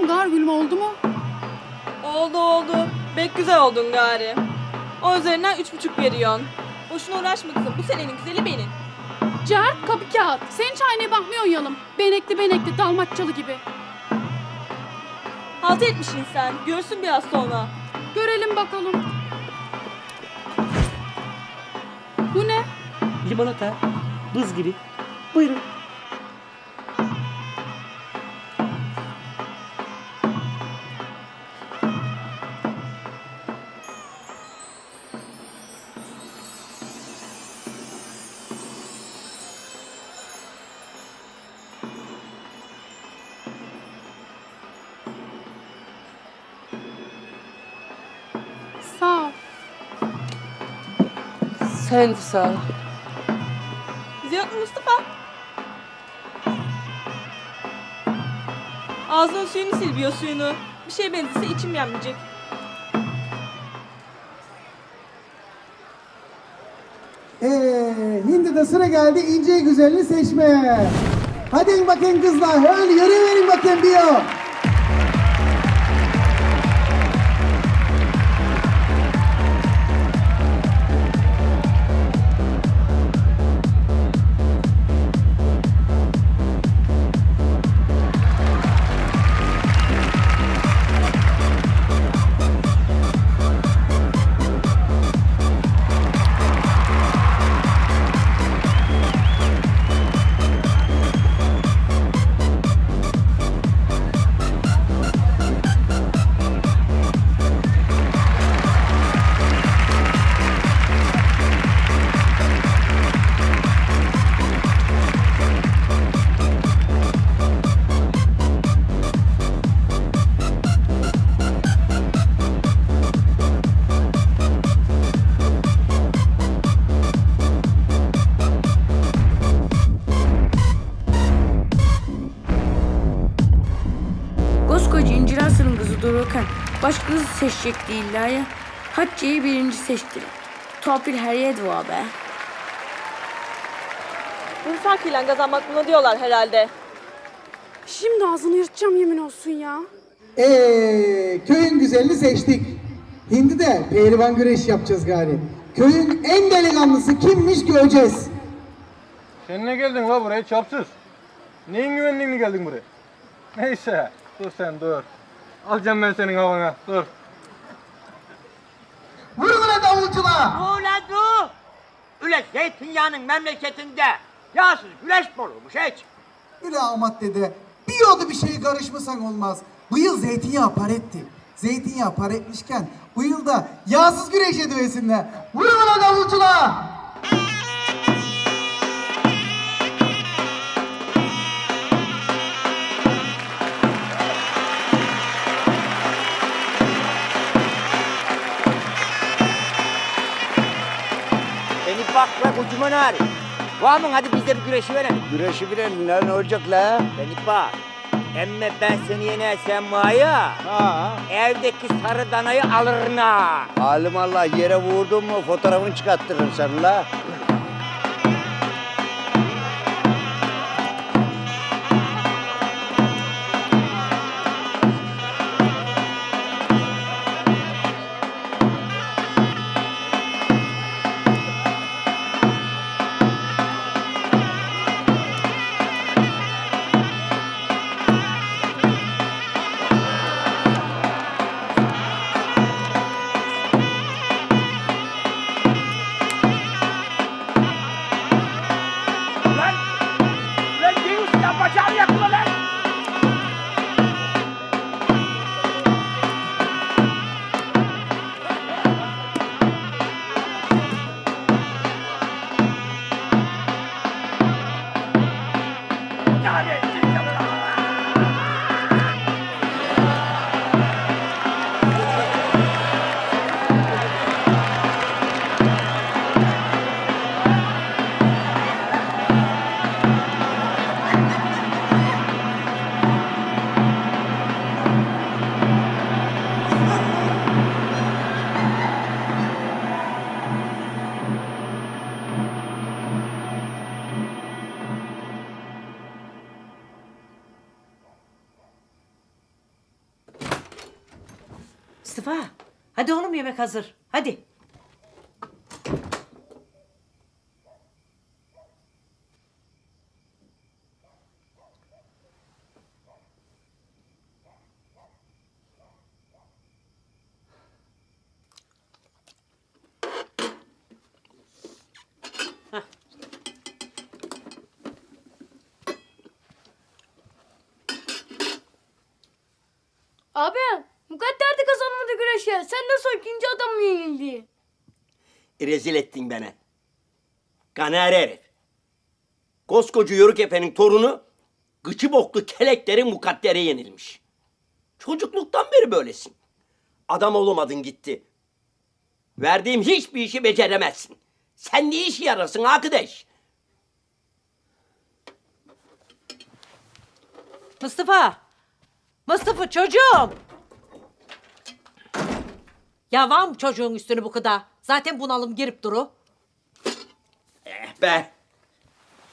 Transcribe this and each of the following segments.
Mu Gargül'üm oldu mu? Oldu oldu. Bek güzel oldun gari. O üzerinden üç buçuk veriyorsun. Boşuna uğraşma kızım. Bu senenin güzeli benim. Cart kapı kağıt. Sen çaynaya bakmıyor yalım. Benekli benekli dalmatçalı gibi. Halt etmişsin sen. Görsün biraz sonra. Görelim bakalım. Bu ne? Limonata. Buz gibi. Buyurun. Sağ ol. Sen de sağ ol. Mu Mustafa? Ağzının suyunu silbiyor suyunu. Bir şey benzese içim yanmayacak. Ee, Hindi'de sıra geldi ince güzelini seçmeye. Hadi bakın kızlar, öyle yürü verin diyor. Koskoca seçecek değiller ya. Hatice'yi birinci seçtiler. Torpil her yer dua be. Bu farkıyla kazanmak buna diyorlar herhalde. Şimdi ağzını yırtacağım yemin olsun ya. Ee, köyün güzelini seçtik. Hindi'de pehlivan güreş yapacağız gari. Köyün en delikanlısı kimmiş göreceğiz. Sen ne geldin la buraya çapsız? Neyin güvenliğini geldin buraya? Neyse dur sen dur. Alacağım ben senin havana dur. Davulcular. Ulan dur! Üle zeytinyağının memleketinde yağsız güleş mi olurmuş hiç? Üle Ahmet dede, bir yolda bir şey karışmasan olmaz. Bu yıl zeytinyağı par etti. Zeytinyağı par etmişken bu yıl da yağsız güreş ediversinler. Vurun lan davulcular. Bak bak ucuma nari. Var mı hadi biz de bir güreşi verelim. Güreşi bilen ne olacak la? Beni bak. Emme ben seni yenersem var ya, Ha. evdeki sarı danayı alırın ha. Halim Allah yere vurdun mu fotoğrafını çıkarttırırım sen la. Mustafa hadi oğlum yemek hazır. Hadi. Sen nasıl ikinci adam mı yenildi? Rezil ettin beni. Ganer herif. Koskoca Yörük Efe'nin torunu gıçı boklu kelekleri mukaddere yenilmiş. Çocukluktan beri böylesin. Adam olamadın gitti. Verdiğim hiçbir işi beceremezsin. Sen ne işe yarasın arkadaş? Mustafa. Mustafa çocuğum. Ya var mı çocuğun üstünü bu kadar? Zaten bunalım girip duru. Eh be.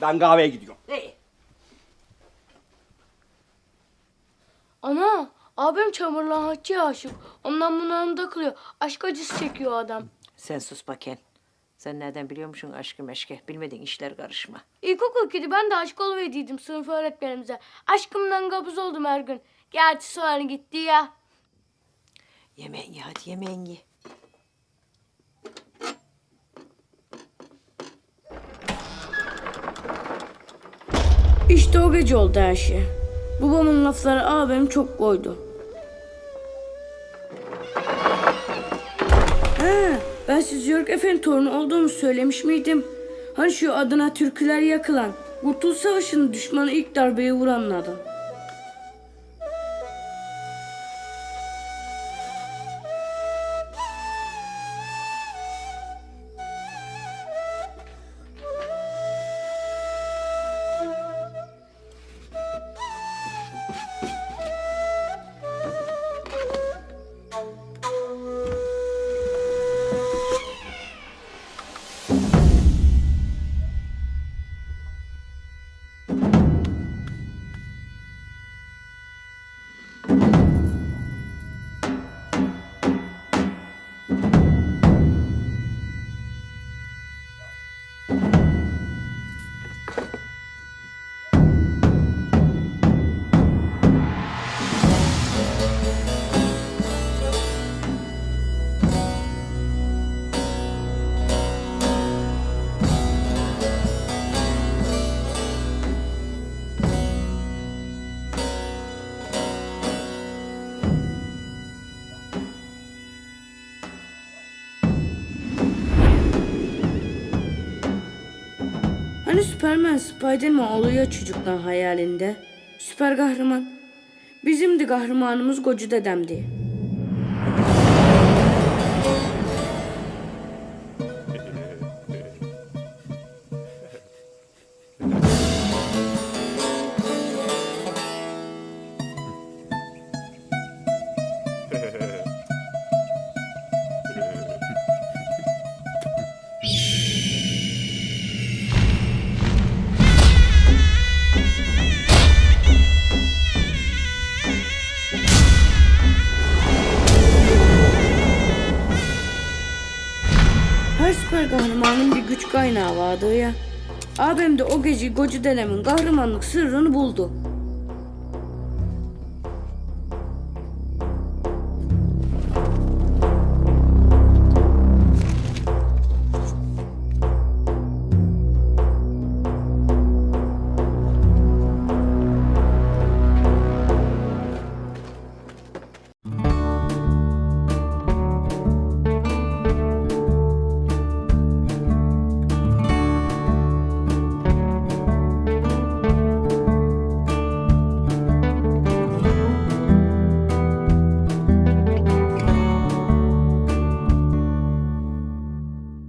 Ben kahveye gidiyorum. İyi. Ana abim çamurlu Hatice'ye aşık. Ondan bundan takılıyor. Aşk acısı çekiyor adam. Sen sus bakayım. Sen nereden biliyormuşsun aşkı meşke? Bilmediğin işler karışma. İlkokul ikide ben de aşk oluverdiydim sınıf öğretmenimize. Aşkımdan kabuz oldum her gün. Gerçi sonra gitti ya. Yemeğin ye hadi yemeğin ye. İşte o gece oldu her şey. Babamın lafları abim çok koydu. He, ben siz Yörük Efe'nin torunu olduğumu söylemiş miydim? Hani şu adına türküler yakılan, Kurtuluş Savaşı'nın düşmanı ilk darbeyi vuran adam. Hani Superman, Spiderman oluyor çocuklar hayalinde. Süper kahraman. Bizim de kahramanımız Gocu dedemdi. Kaynağı vardı ya. Abim de o gece Gocu dedemin kahramanlık sırrını buldu.